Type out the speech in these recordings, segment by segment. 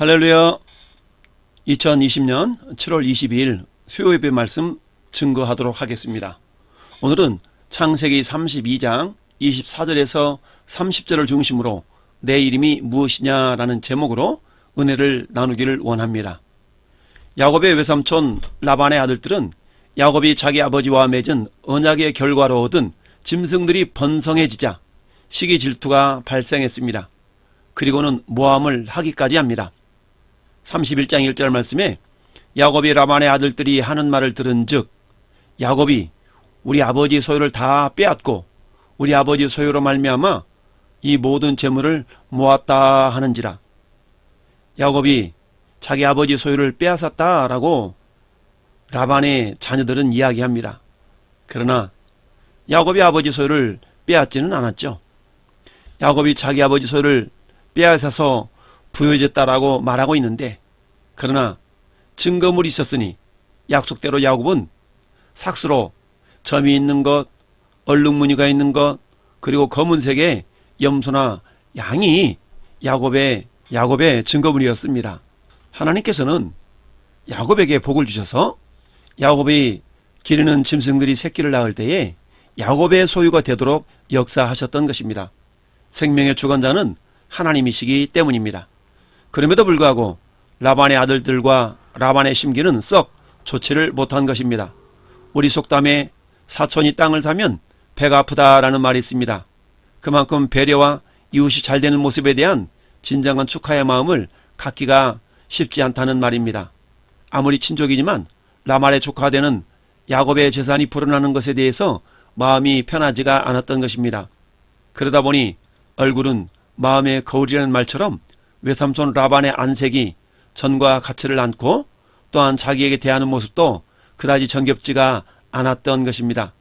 할렐루야. 2020년 7월 22일 수요 예배 말씀 증거하도록 하겠습니다. 오늘은 창세기 32장 24절에서 30절을 중심으로 내 이름이 무엇이냐라는 제목으로 은혜를 나누기를 원합니다. 야곱의 외삼촌 라반의 아들들은 야곱이 자기 아버지와 맺은 언약의 결과로 얻은 짐승들이 번성해지자 시기 질투가 발생했습니다. 그리고는 모함을 하기까지 합니다. 31장 1절 말씀에 야곱이 라반의 아들들이 하는 말을 들은 즉 야곱이 우리 아버지 소유를 다 빼앗고 우리 아버지 소유로 말미암아 이 모든 재물을 모았다 하는지라 야곱이 자기 아버지 소유를 빼앗았다라고 라반의 자녀들은 이야기합니다. 그러나 야곱이 아버지 소유를 빼앗지는 않았죠. 야곱이 자기 아버지 소유를 빼앗아서 부여졌다라고 말하고 있는데 그러나 증거물이 있었으니 약속대로 야곱은 삭스로 점이 있는 것, 얼룩무늬가 있는 것, 그리고 검은색의 염소나 양이 야곱의 야곱의 증거물이었습니다. 하나님께서는 야곱에게 복을 주셔서 야곱이 기르는 짐승들이 새끼를 낳을 때에 야곱의 소유가 되도록 역사하셨던 것입니다. 생명의 주관자는 하나님이시기 때문입니다. 그럼에도 불구하고 라반의 아들들과 라반의 심기는 썩 좋지를 못한 것입니다. 우리 속담에 사촌이 땅을 사면 배가 아프다라는 말이 있습니다. 그만큼 배려와 이웃이 잘 되는 모습에 대한 진정한 축하의 마음을 갖기가 쉽지 않다는 말입니다. 아무리 친족이지만 라말의 조카되는 야곱의 재산이 불어나는 것에 대해서 마음이 편하지가 않았던 것입니다. 그러다 보니 얼굴은 마음의 거울이라는 말처럼 외삼촌 라반의 안색이 전과 가치를 않고 또한 자기에게 대하는 모습도 그다지 정겹지가 않았던 것입니다.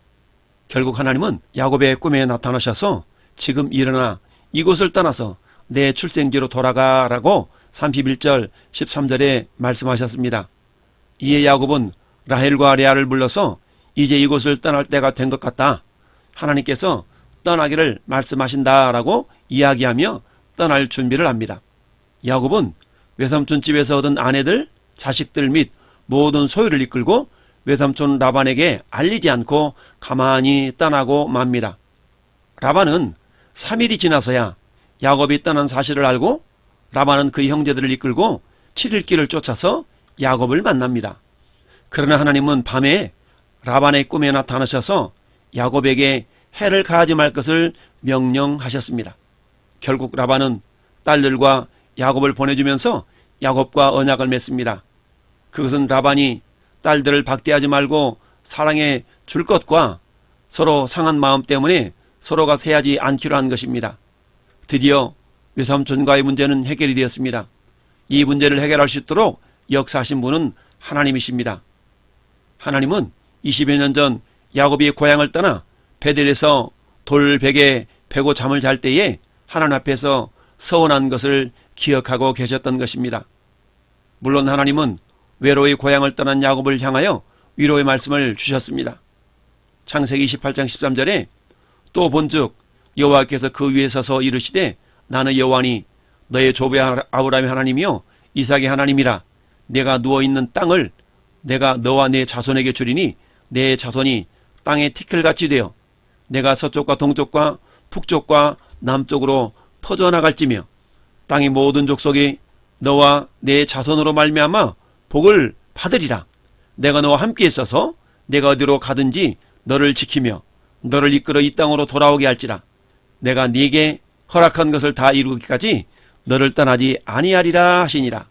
결국 하나님은 야곱의 꿈에 나타나셔서 지금 일어나 이곳을 떠나서 내 출생지로 돌아가라고 31절 13절에 말씀하셨습니다. 이에 야곱은 라헬과 레아를 불러서 이제 이곳을 떠날 때가 된 것 같다. 하나님께서 떠나기를 말씀하신다라고 이야기하며 떠날 준비를 합니다. 야곱은 외삼촌 집에서 얻은 아내들, 자식들 및 모든 소유를 이끌고 외삼촌 라반에게 알리지 않고 가만히 떠나고 맙니다. 라반은 3일이 지나서야 야곱이 떠난 사실을 알고 라반은 그의 형제들을 이끌고 7일 길을 쫓아서 야곱을 만납니다. 그러나 하나님은 밤에 라반의 꿈에 나타나셔서 야곱에게 해를 가하지 말 것을 명령하셨습니다. 결국 라반은 딸들과 야곱을 보내주면서 야곱과 언약을 맺습니다. 그것은 라반이 딸들을 박대하지 말고 사랑해 줄 것과 서로 상한 마음 때문에 서로가 세하지 않기로 한 것입니다. 드디어 외삼촌과의 문제는 해결이 되었습니다. 이 문제를 해결할 수 있도록 역사하신 분은 하나님이십니다. 하나님은 20여 년 전 야곱이 고향을 떠나 베델에서 돌 베개 베고 잠을 잘 때에 하나님 앞에서 서원한 것을 기억하고 계셨던 것입니다. 물론 하나님은 외로이 고향을 떠난 야곱을 향하여 위로의 말씀을 주셨습니다. 창세기 28장 13절에 또 본즉 여호와께서 그 위에 서서 이르시되 나는 여호와니 너의 조배 아브라함의 하나님이요 이삭의 하나님이라 내가 누워 있는 땅을 내가 너와 내 자손에게 주리니 내 자손이 땅의 티끌같이 되어 내가 서쪽과 동쪽과 북쪽과 남쪽으로 퍼져나갈지며 땅의 모든 족속이 너와 내 자손으로 말미암아 복을 받으리라. 내가 너와 함께 있어서 내가 어디로 가든지 너를 지키며 너를 이끌어 이 땅으로 돌아오게 할지라. 내가 네게 허락한 것을 다 이루기까지 너를 떠나지 아니하리라 하시니라.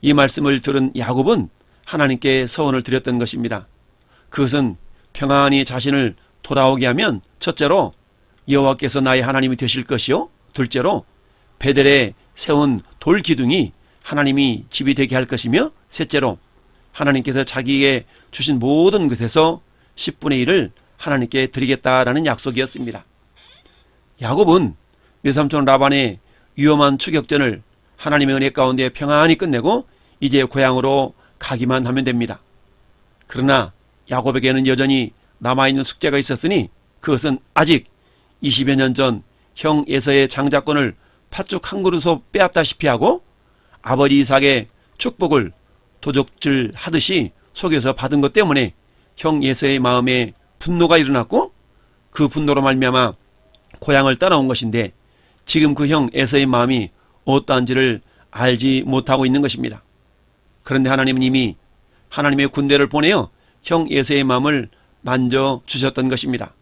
이 말씀을 들은 야곱은 하나님께 서원을 드렸던 것입니다. 그것은 평안히 자신을 돌아오게 하면 첫째로 여호와께서 나의 하나님이 되실 것이요 둘째로 베델에 세운 돌 기둥이 하나님이 집이 되게 할 것이며 셋째로 하나님께서 자기에게 주신 모든 것에서 10분의 1을 하나님께 드리겠다라는 약속이었습니다. 야곱은 외삼촌 라반의 위험한 추격전을 하나님의 은혜 가운데 평안히 끝내고 이제 고향으로 가기만 하면 됩니다. 그러나 야곱에게는 여전히 남아있는 숙제가 있었으니 그것은 아직 20여 년 전 형 에서의 장자권을 팥죽 한 그릇으로 빼앗다시피 하고 아버지 이삭의 축복을 도적질 하듯이 속여서 받은 것 때문에 형 예서의 마음에 분노가 일어났고 그 분노로 말미암아 고향을 떠나온 것인데 지금 그 형 에서의 마음이 어떠한지를 알지 못하고 있는 것입니다. 그런데 하나님은 이미 하나님의 군대를 보내어 형 에서의 마음을 만져 주셨던 것입니다.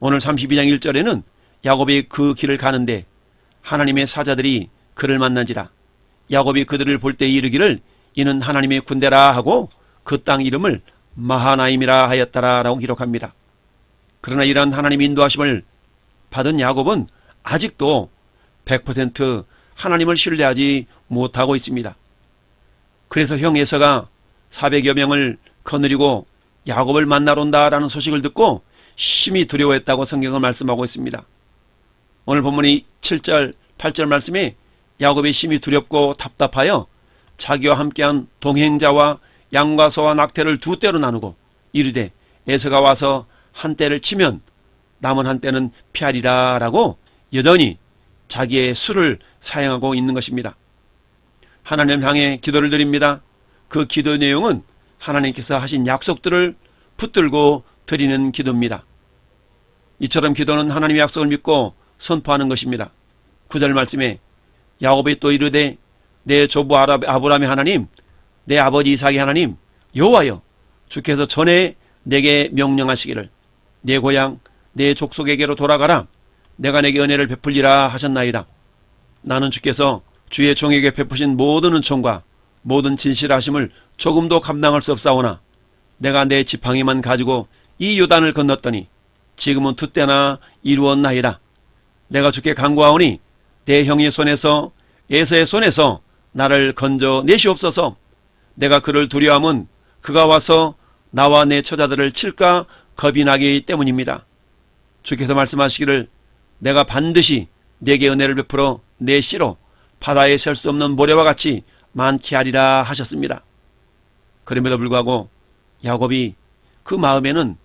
오늘 32장 1절에는 야곱이 그 길을 가는데 하나님의 사자들이 그를 만난지라 야곱이 그들을 볼 때 이르기를 이는 하나님의 군대라 하고 그 땅 이름을 마하나임이라 하였다라고 기록합니다. 그러나 이러한 하나님의 인도하심을 받은 야곱은 아직도 100% 하나님을 신뢰하지 못하고 있습니다. 그래서 형 에서가 400여 명을 거느리고 야곱을 만나러 온다라는 소식을 듣고 심히 두려워했다고 성경은 말씀하고 있습니다. 오늘 본문이 7절, 8절 말씀에 야곱이 심히 두렵고 답답하여 자기와 함께한 동행자와 양과 소와 낙태를 두 떼로 나누고 이르되 에서가 와서 한 떼를 치면 남은 한 떼는 피하리라 라고 여전히 자기의 수를 사용하고 있는 것입니다. 하나님 향해 기도를 드립니다. 그 기도 내용은 하나님께서 하신 약속들을 붙들고 드리는 기도입니다. 이처럼 기도는 하나님의 약속을 믿고 선포하는 것입니다. 구절 말씀에 야곱이 또 이르되 내 조부 아브라함의 하나님 내 아버지 이삭의 하나님 여호와여 주께서 전에 내게 명령하시기를 내 고향 내 족속에게로 돌아가라 내가 내게 은혜를 베풀리라 하셨나이다. 나는 주께서 주의 종에게 베푸신 모든 은총과 모든 진실하심을 조금도 감당할 수 없사오나 내가 내 지팡이만 가지고 이 요단을 건넜더니 지금은 두 때나 이루었나이다. 내가 주께 간구하오니 내 형의 손에서 에서의 손에서 나를 건져 내시옵소서. 내가 그를 두려워함은 그가 와서 나와 내 처자들을 칠까 겁이 나기 때문입니다. 주께서 말씀하시기를 내가 반드시 내게 은혜를 베풀어 내 씨로 바다에 셀 수 없는 모래와 같이 많게 하리라 하셨습니다. 그럼에도 불구하고 야곱이 그 마음에는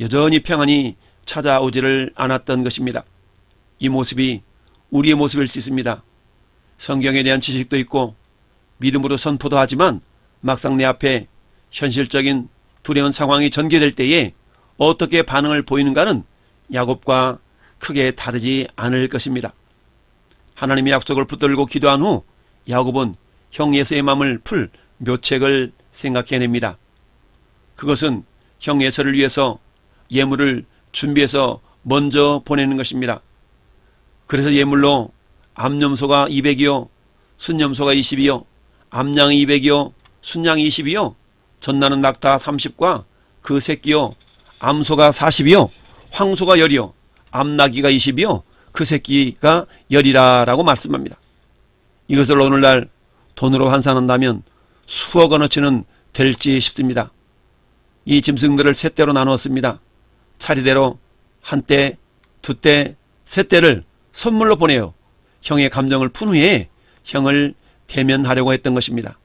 여전히 평안이 찾아오지를 않았던 것입니다. 이 모습이 우리의 모습일 수 있습니다. 성경에 대한 지식도 있고 믿음으로 선포도 하지만 막상 내 앞에 현실적인 두려운 상황이 전개될 때에 어떻게 반응을 보이는가는 야곱과 크게 다르지 않을 것입니다. 하나님의 약속을 붙들고 기도한 후 야곱은 형 예서의 마음을 풀 묘책을 생각해냅니다. 그것은 형 예서를 위해서 예물을 준비해서 먼저 보내는 것입니다. 그래서 예물로 암염소가 200이요, 순염소가 20이요, 암양이 200이요, 순양이 20이요, 전나는 낙타 30과 그 새끼요, 암소가 40이요, 황소가 10이요, 암나기가 20이요, 그 새끼가 10이라 라고 말씀합니다. 이것을 오늘날 돈으로 환산한다면 수억 원어치는 될지 싶습니다. 이 짐승들을 세 대로 나누었습니다. 차례대로 한 대, 두 대, 세 대를 선물로 보내요. 형의 감정을 푼 후에 형을 대면하려고 했던 것입니다.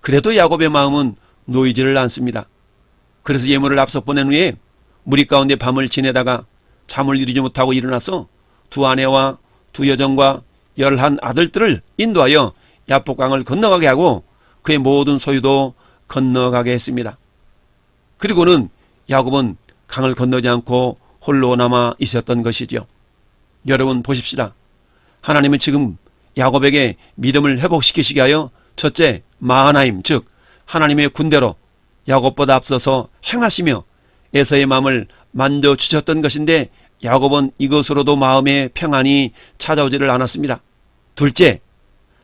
그래도 야곱의 마음은 놓이지를 않습니다. 그래서 예물을 앞서 보낸 후에 무리 가운데 밤을 지내다가 잠을 이루지 못하고 일어나서 두 아내와 두 여정과 열한 아들들을 인도하여 야복강을 건너가게 하고 그의 모든 소유도 건너가게 했습니다. 그리고는 야곱은 강을 건너지 않고 홀로 남아 있었던 것이지요. 여러분 보십시다. 하나님은 지금 야곱에게 믿음을 회복시키시게 하여 첫째 마하나임 즉 하나님의 군대로 야곱보다 앞서서 행하시며 에서의 마음을 만져 주셨던 것인데 야곱은 이것으로도 마음의 평안이 찾아오지를 않았습니다. 둘째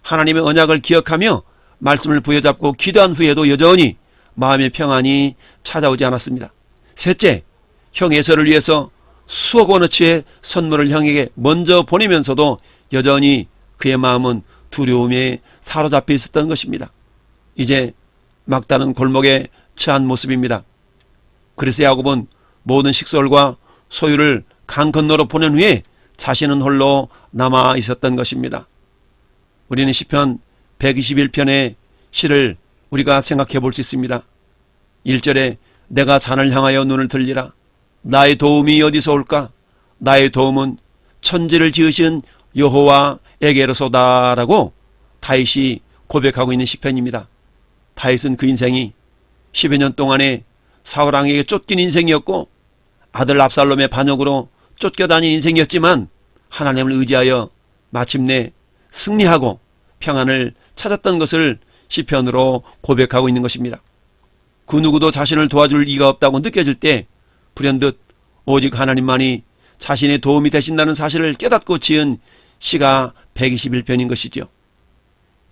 하나님의 언약을 기억하며 말씀을 부여잡고 기도한 후에도 여전히 마음의 평안이 찾아오지 않았습니다. 셋째 형 에서를 위해서 수억 원어치의 선물을 형에게 먼저 보내면서도 여전히 그의 마음은 두려움에 사로잡혀 있었던 것입니다. 이제 막다른 골목에 처한 모습입니다. 그래서 야곱은 모든 식솔과 소유를 강 건너로 보낸 후에 자신은 홀로 남아 있었던 것입니다. 우리는 시편 121편의 시를 우리가 생각해 볼 수 있습니다. 1절에 내가 산을 향하여 눈을 들리라. 나의 도움이 어디서 올까? 나의 도움은 천지를 지으신 여호와에게로소다라고 다윗이 고백하고 있는 시편입니다. 다윗은 그 인생이 10여 년 동안에 사울 왕에게 쫓긴 인생이었고 아들 압살롬의 반역으로 쫓겨다닌 인생이었지만 하나님을 의지하여 마침내 승리하고 평안을 찾았던 것을 시편으로 고백하고 있는 것입니다. 그 누구도 자신을 도와줄 이가 없다고 느껴질 때 불현듯 오직 하나님만이 자신의 도움이 되신다는 사실을 깨닫고 지은 시가 121편인 것이죠.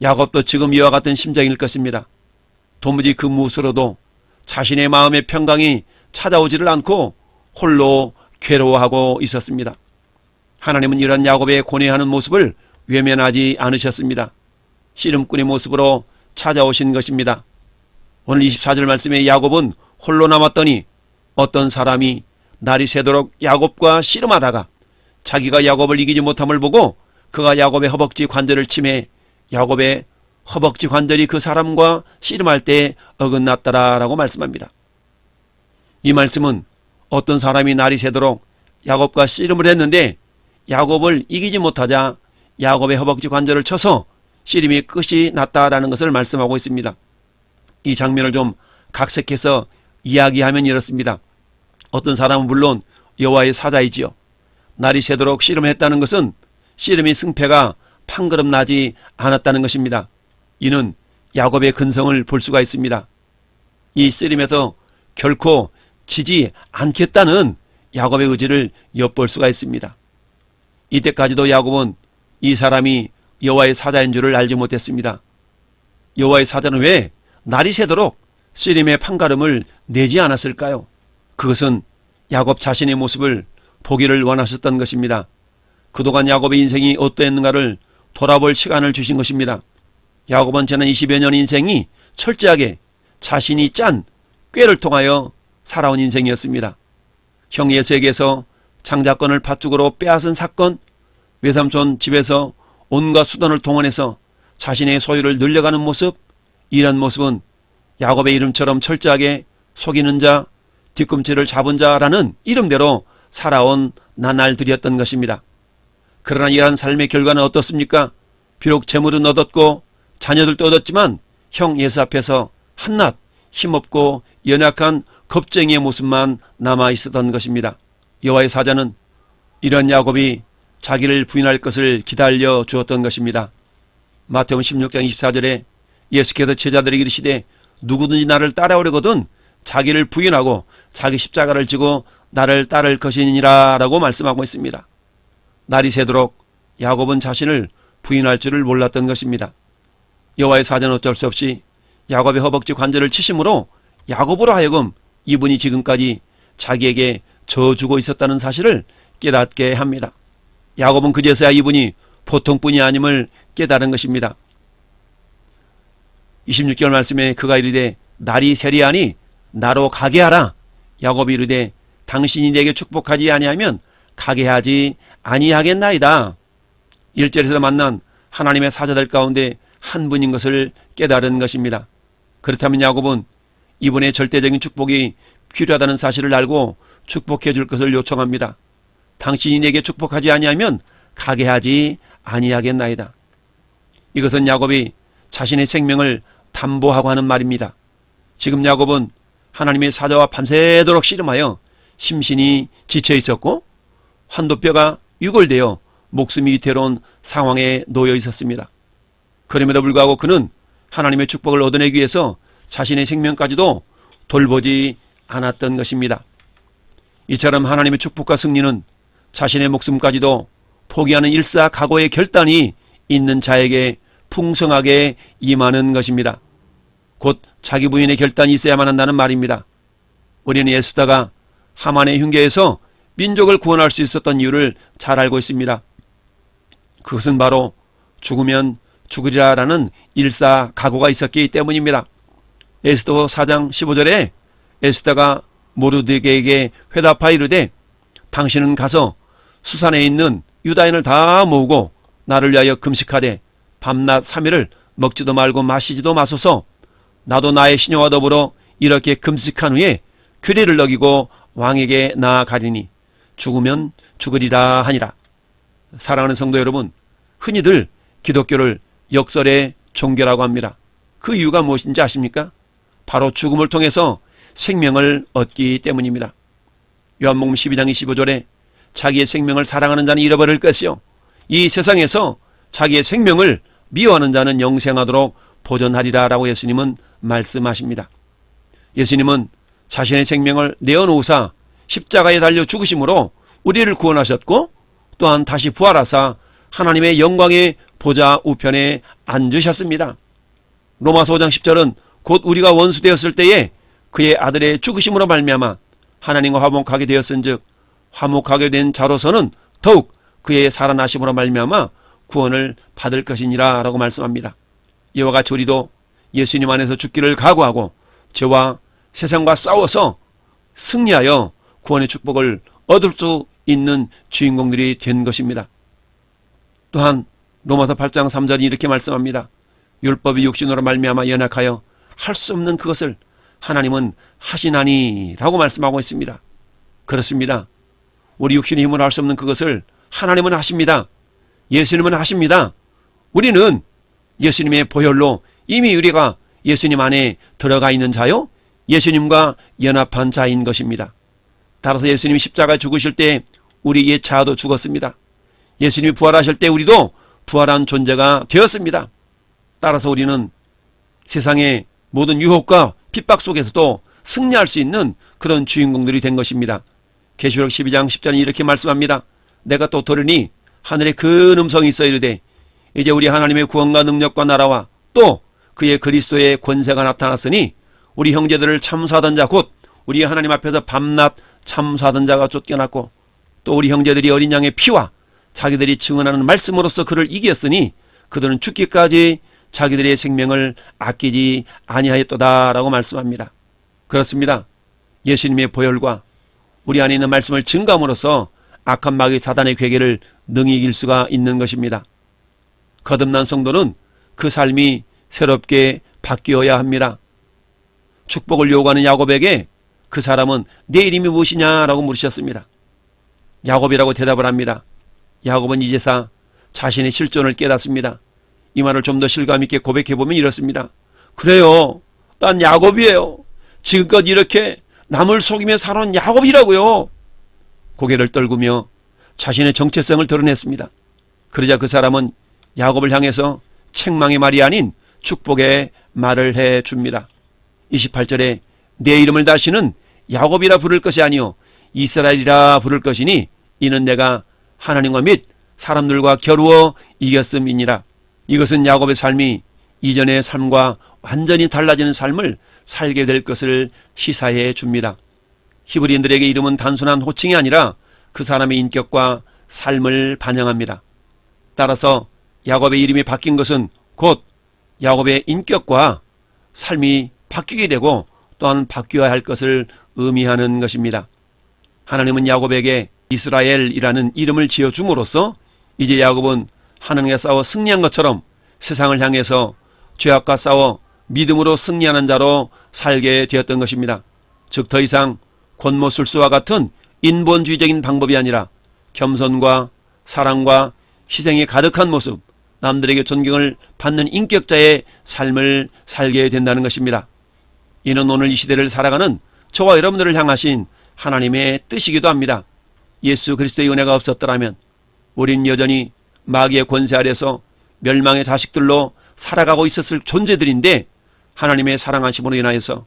야곱도 지금 이와 같은 심정일 것입니다. 도무지 그 무엇으로도 자신의 마음의 평강이 찾아오지를 않고 홀로 괴로워하고 있었습니다. 하나님은 이런 야곱의 고뇌하는 모습을 외면하지 않으셨습니다. 씨름꾼의 모습으로 찾아오신 것입니다. 오늘 24절 말씀에 야곱은 홀로 남았더니 어떤 사람이 날이 새도록 야곱과 씨름하다가 자기가 야곱을 이기지 못함을 보고 그가 야곱의 허벅지 관절을 침해 야곱의 허벅지 관절이 그 사람과 씨름할 때 어긋났더라라고 말씀합니다. 이 말씀은 어떤 사람이 날이 새도록 야곱과 씨름을 했는데 야곱을 이기지 못하자 야곱의 허벅지 관절을 쳐서 씨름이 끝이 났다라는 것을 말씀하고 있습니다. 이 장면을 좀 각색해서 이야기하면 이렇습니다. 어떤 사람은 물론 여호와의 사자이지요. 날이 새도록 씨름했다는 것은 씨름의 승패가 판그름 나지 않았다는 것입니다. 이는 야곱의 근성을 볼 수가 있습니다. 이 씨름에서 결코 지지 않겠다는 야곱의 의지를 엿볼 수가 있습니다. 이때까지도 야곱은 이 사람이 여호와의 사자인 줄을 알지 못했습니다. 여호와의 사자는 왜 날이 새도록 씨름의 판가름을 내지 않았을까요? 그것은 야곱 자신의 모습을 보기를 원하셨던 것입니다. 그동안 야곱의 인생이 어떠했는가를 돌아볼 시간을 주신 것입니다. 야곱은 지난 20여 년 인생이 철저하게 자신이 짠 꾀를 통하여 살아온 인생이었습니다. 형 예수에게서 장자권을 팥죽으로 빼앗은 사건, 외삼촌 집에서 온갖 수단을 동원해서 자신의 소유를 늘려가는 모습, 이런 모습은 야곱의 이름처럼 철저하게 속이는 자, 뒤꿈치를 잡은 자라는 이름대로 살아온 나날들이었던 것입니다. 그러나 이러한 삶의 결과는 어떻습니까? 비록 재물은 얻었고 자녀들도 얻었지만 형 예수 앞에서 한낱 힘없고 연약한 겁쟁이의 모습만 남아 있었던 것입니다. 여호와의 사자는 이런 야곱이 자기를 부인할 것을 기다려 주었던 것입니다. 마태음 16장 24절에 예수께서 제자들에게 이르시되 누구든지 나를 따라오려거든 자기를 부인하고 자기 십자가를 지고 나를 따를 것이니라 라고 말씀하고 있습니다. 날이 새도록 야곱은 자신을 부인할 줄을 몰랐던 것입니다. 여호와의 사자는 어쩔 수 없이 야곱의 허벅지 관절을 치심으로 야곱으로 하여금 이분이 지금까지 자기에게 져주고 있었다는 사실을 깨닫게 합니다. 야곱은 그제서야 이분이 보통뿐이 아님을 깨달은 것입니다. 26절 말씀에 그가 이르되 날이 세리하니 나로 가게 하라. 야곱이 이르되 당신이 내게 축복하지 아니하면 가게 하지 아니하겠나이다. 1절에서 만난 하나님의 사자들 가운데 한 분인 것을 깨달은 것입니다. 그렇다면 야곱은 이분의 절대적인 축복이 필요하다는 사실을 알고 축복해 줄 것을 요청합니다. 당신이 내게 축복하지 아니하면 가게 하지 아니하겠나이다. 이것은 야곱이 자신의 생명을 담보하고 하는 말입니다. 지금 야곱은 하나님의 사자와 밤새도록 씨름하여 심신이 지쳐 있었고 한도뼈가 유골되어 목숨이 위태로운 상황에 놓여 있었습니다. 그럼에도 불구하고 그는 하나님의 축복을 얻어내기 위해서 자신의 생명까지도 돌보지 않았던 것입니다. 이처럼 하나님의 축복과 승리는 자신의 목숨까지도 포기하는 일사각오의 결단이 있는 자에게 풍성하게 임하는 것입니다. 곧 자기 부인의 결단이 있어야만 한다는 말입니다. 우리는 에스더가 하만의 흉계에서 민족을 구원할 수 있었던 이유를 잘 알고 있습니다. 그것은 바로 죽으면 죽으리라라는 일사 각오가 있었기 때문입니다. 에스더 4장 15절에 에스더가 모르드게에게 회답하여 이르되 당신은 가서 수산에 있는 유다인을 다 모으고 나를 위하여 금식하되 밤낮 3일을 먹지도 말고 마시지도 마소서 나도 나의 신녀와 더불어 이렇게 금식한 후에 규례를 어기고 왕에게 나아가리니 죽으면 죽으리라 하니라. 사랑하는 성도 여러분, 흔히들 기독교를 역설의 종교라고 합니다. 그 이유가 무엇인지 아십니까? 바로 죽음을 통해서 생명을 얻기 때문입니다. 요한복음 12장 25절에 자기의 생명을 사랑하는 자는 잃어버릴 것이요. 이 세상에서 자기의 생명을 미워하는 자는 영생하도록 보존하리라 라고 예수님은 말씀하십니다. 예수님은 자신의 생명을 내어놓으사 십자가에 달려 죽으심으로 우리를 구원하셨고 또한 다시 부활하사 하나님의 영광의 보좌 우편에 앉으셨습니다. 로마서 5장 10절은 곧 우리가 원수 되었을 때에 그의 아들의 죽으심으로 말미암아 하나님과 화목하게 되었은즉 화목하게 된 자로서는 더욱 그의 살아나심으로 말미암아 구원을 받을 것이니라 라고 말씀합니다. 이와 같이 우리도 예수님 안에서 죽기를 각오하고 죄와 세상과 싸워서 승리하여 구원의 축복을 얻을 수 있는 주인공들이 된 것입니다. 또한 로마서 8장 3절이 이렇게 말씀합니다. 율법이 육신으로 말미암아 연약하여 할 수 없는 그것을 하나님은 하시나니라고 말씀하고 있습니다. 그렇습니다. 우리 육신의 힘으로 할 수 없는 그것을 하나님은 하십니다. 예수님은 하십니다. 우리는 예수님의 보혈로 이미 우리가 예수님 안에 들어가 있는 자요. 예수님과 연합한 자인 것입니다. 따라서 예수님이 십자가에 죽으실 때 우리 옛 자도 죽었습니다. 예수님이 부활하실 때 우리도 부활한 존재가 되었습니다. 따라서 우리는 세상의 모든 유혹과 핍박 속에서도 승리할 수 있는 그런 주인공들이 된 것입니다. 계시록 12장 10절이 이렇게 말씀합니다. 내가 또 들으니 하늘에 큰 음성이 있어 이르되 이제 우리 하나님의 구원과 능력과 나라와 또 그의 그리스도의 권세가 나타났으니 우리 형제들을 참수하던 자 곧 우리 하나님 앞에서 밤낮 참수하던 자가 쫓겨났고 또 우리 형제들이 어린 양의 피와 자기들이 증언하는 말씀으로서 그를 이겼으니 그들은 죽기까지 자기들의 생명을 아끼지 아니하였도다라고 말씀합니다. 그렇습니다. 예수님의 보혈과 우리 안에 있는 말씀을 증감으로써 악한 마귀 사단의 괴계를 능히 이길 수가 있는 것입니다. 거듭난 성도는 그 삶이 새롭게 바뀌어야 합니다. 축복을 요구하는 야곱에게 그 사람은 내 이름이 무엇이냐라고 물으셨습니다. 야곱이라고 대답을 합니다. 야곱은 이제사 자신의 실존을 깨닫습니다. 이 말을 좀 더 실감 있게 고백해 보면 이렇습니다. 그래요. 난 야곱이에요. 지금껏 이렇게 남을 속이며 살아온 야곱이라고요. 고개를 떨구며 자신의 정체성을 드러냈습니다. 그러자 그 사람은 야곱을 향해서 책망의 말이 아닌 축복의 말을 해 줍니다. 28절에 내 이름을 다시는 야곱이라 부를 것이 아니요 이스라엘이라 부를 것이니 이는 내가 하나님과 및 사람들과 겨루어 이겼음이니라. 이것은 야곱의 삶이 이전의 삶과 완전히 달라지는 삶을 살게 될 것을 시사해 줍니다. 히브리인들에게 이름은 단순한 호칭이 아니라 그 사람의 인격과 삶을 반영합니다. 따라서 야곱의 이름이 바뀐 것은 곧 야곱의 인격과 삶이 바뀌게 되고 또한 바뀌어야 할 것을 의미하는 것입니다. 하나님은 야곱에게 이스라엘이라는 이름을 지어 줌으로써 이제 야곱은 하나님과 싸워 승리한 것처럼 세상을 향해서 죄악과 싸워 믿음으로 승리하는 자로 살게 되었던 것입니다. 즉 더 이상 권모술수와 같은 인본주의적인 방법이 아니라 겸손과 사랑과 희생이 가득한 모습, 남들에게 존경을 받는 인격자의 삶을 살게 된다는 것입니다. 이는 오늘 이 시대를 살아가는 저와 여러분들을 향하신 하나님의 뜻이기도 합니다. 예수 그리스도의 은혜가 없었더라면 우린 여전히 마귀의 권세 아래서 멸망의 자식들로 살아가고 있었을 존재들인데 하나님의 사랑하심으로 인하여서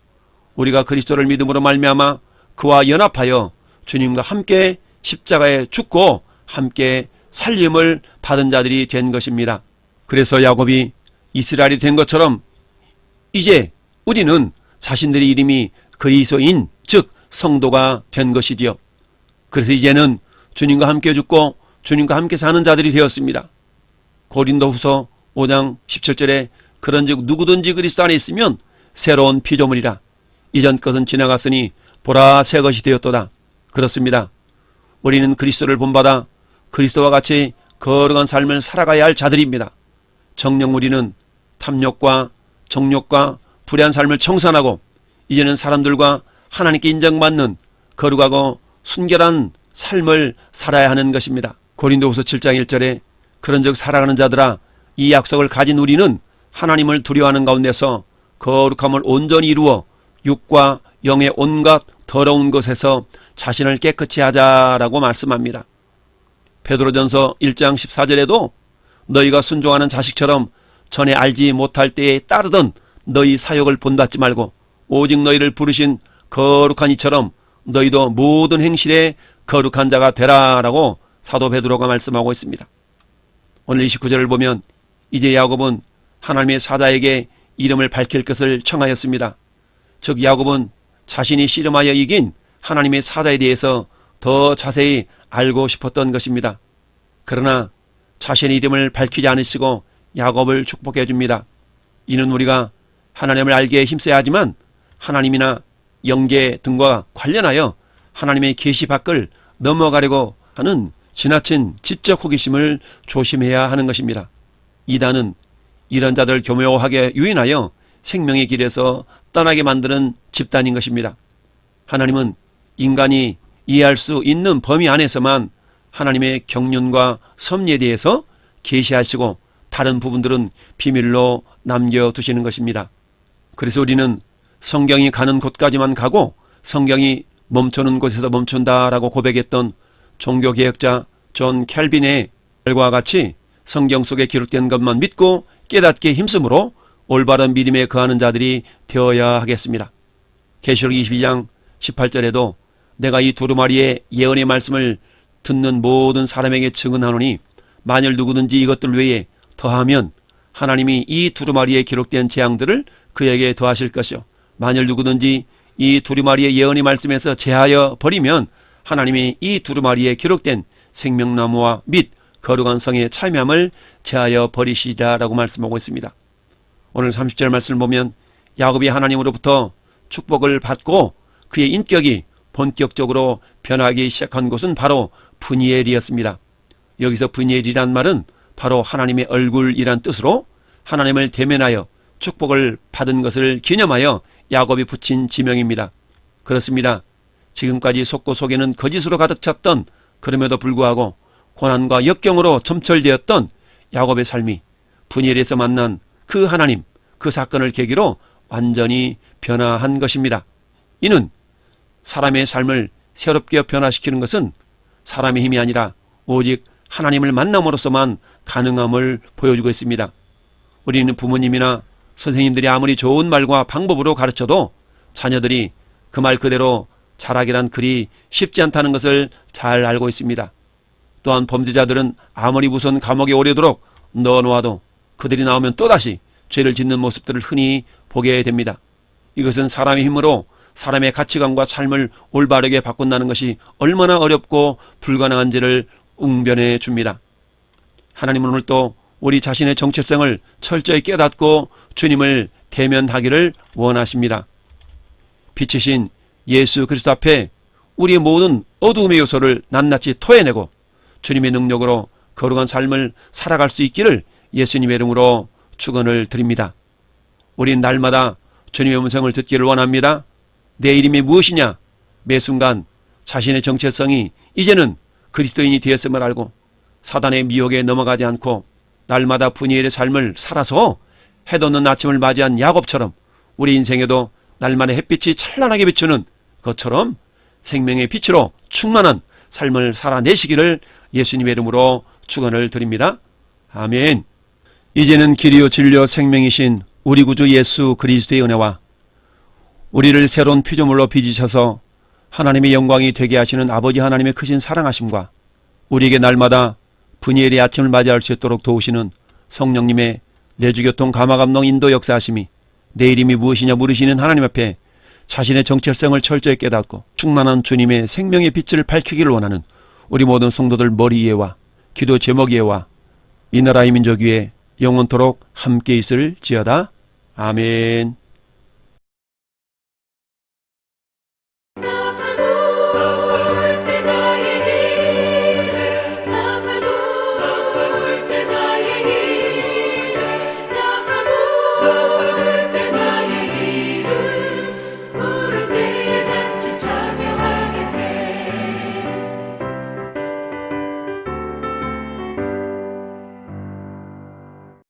우리가 그리스도를 믿음으로 말미암아 그와 연합하여 주님과 함께 십자가에 죽고 함께 살림을 받은 자들이 된 것입니다. 그래서 야곱이 이스라엘이 된 것처럼 이제 우리는 자신들의 이름이 그리스도인 즉 성도가 된 것이지요. 그래서 이제는 주님과 함께 죽고 주님과 함께 사는 자들이 되었습니다. 고린도후서 5장 17절에 그런즉 누구든지 그리스도 안에 있으면 새로운 피조물이라 이전 것은 지나갔으니 보라 새 것이 되었도다. 그렇습니다. 우리는 그리스도를 본받아 그리스도와 같이 거룩한 삶을 살아가야 할 자들입니다. 정령 우리는 탐욕과 정욕과 불의한 삶을 청산하고 이제는 사람들과 하나님께 인정받는 거룩하고 순결한 삶을 살아야 하는 것입니다. 고린도후서 7장 1절에 그런즉 살아가는 자들아 이 약속을 가진 우리는 하나님을 두려워하는 가운데서 거룩함을 온전히 이루어 육과 영의 온갖 더러운 것에서 자신을 깨끗이 하자라고 말씀합니다. 베드로전서 1장 14절에도 너희가 순종하는 자식처럼 전에 알지 못할 때에 따르던 너희 사역을 본받지 말고 오직 너희를 부르신 거룩한 이처럼 너희도 모든 행실에 거룩한 자가 되라라고 사도 베드로가 말씀하고 있습니다. 오늘 29절을 보면 이제 야곱은 하나님의 사자에게 이름을 밝힐 것을 청하였습니다. 즉 야곱은 자신이 씨름하여 이긴 하나님의 사자에 대해서 더 자세히 알고 싶었던 것입니다. 그러나 자신의 이름을 밝히지 않으시고 야곱을 축복해 줍니다. 이는 우리가 하나님을 알기에 힘써야 하지만 하나님이나 영계 등과 관련하여 하나님의 계시 밖을 넘어가려고 하는 지나친 지적 호기심을 조심해야 하는 것입니다. 이단은 이런 자들 교묘하게 유인하여 생명의 길에서 떠나게 만드는 집단인 것입니다. 하나님은 인간이 이해할 수 있는 범위 안에서만 하나님의 경륜과 섭리에 대해서 계시하시고 다른 부분들은 비밀로 남겨두시는 것입니다. 그래서 우리는 성경이 가는 곳까지만 가고 성경이 멈추는 곳에서 멈춘다라고 고백했던 종교개혁자 존 켈빈의 말과 같이 성경 속에 기록된 것만 믿고 깨닫게 힘쓰므로 올바른 믿음에 거하는 자들이 되어야 하겠습니다. 계시록 22장 18절에도 내가 이 두루마리의 예언의 말씀을 듣는 모든 사람에게 증언하노니 만일 누구든지 이것들 외에 더하면 하나님이 이 두루마리에 기록된 재앙들을 그에게 더하실 것이요 만일 누구든지 이 두루마리의 예언의 말씀에서 제하여 버리면 하나님이 이 두루마리에 기록된 생명나무와 및 거룩한 성의 참여함을 제하여 버리시리라라고 말씀하고 있습니다. 오늘 30절 말씀을 보면 야곱이 하나님으로부터 축복을 받고 그의 인격이 본격적으로 변하기 시작한 곳은 바로 분이엘이었습니다. 여기서 분이엘이란 말은 바로 하나님의 얼굴이란 뜻으로 하나님을 대면하여 축복을 받은 것을 기념하여 야곱이 붙인 지명입니다. 그렇습니다. 지금까지 속고 속에는 거짓으로 가득 찼던 그럼에도 불구하고 고난과 역경으로 점철되었던 야곱의 삶이 분이엘에서 만난 그 하나님, 그 사건을 계기로 완전히 변화한 것입니다. 이는 사람의 삶을 새롭게 변화시키는 것은 사람의 힘이 아니라 오직 하나님을 만남으로서만 가능함을 보여주고 있습니다. 우리는 부모님이나 선생님들이 아무리 좋은 말과 방법으로 가르쳐도 자녀들이 그 말 그대로 자라기란 그리 쉽지 않다는 것을 잘 알고 있습니다. 또한 범죄자들은 아무리 무서운 감옥에 오래도록 넣어놓아도 그들이 나오면 또다시 죄를 짓는 모습들을 흔히 보게 됩니다. 이것은 사람의 힘으로 사람의 가치관과 삶을 올바르게 바꾼다는 것이 얼마나 어렵고 불가능한지를 웅변해 줍니다. 하나님은 오늘 또 우리 자신의 정체성을 철저히 깨닫고 주님을 대면하기를 원하십니다. 빛이신 예수 그리스도 앞에 우리의 모든 어두움의 요소를 낱낱이 토해내고 주님의 능력으로 거룩한 삶을 살아갈 수 있기를 예수님의 이름으로 축원을 드립니다. 우린 날마다 주님의 음성을 듣기를 원합니다. 내 이름이 무엇이냐? 매 순간 자신의 정체성이 이제는 그리스도인이 되었음을 알고 사단의 미혹에 넘어가지 않고 날마다 분이엘의 삶을 살아서 해돋는 아침을 맞이한 야곱처럼 우리 인생에도 날만의 햇빛이 찬란하게 비추는 것처럼 생명의 빛으로 충만한 삶을 살아내시기를 예수님의 이름으로 축원을 드립니다. 아멘. 이제는 길이요 진리요 생명이신 우리 구주 예수 그리스도의 은혜와 우리를 새로운 피조물로 빚으셔서 하나님의 영광이 되게 하시는 아버지 하나님의 크신 사랑하심과 우리에게 날마다 분이엘의 아침을 맞이할 수 있도록 도우시는 성령님의 내주교통 감화감동 인도 역사하심이 내 이름이 무엇이냐 물으시는 하나님 앞에 자신의 정체성을 철저히 깨닫고 충만한 주님의 생명의 빛을 밝히기를 원하는 우리 모든 성도들 머리 위에와 기도 제목 위에와 이 나라의 민족 위에 영원토록 함께 있을 지어다. 아멘.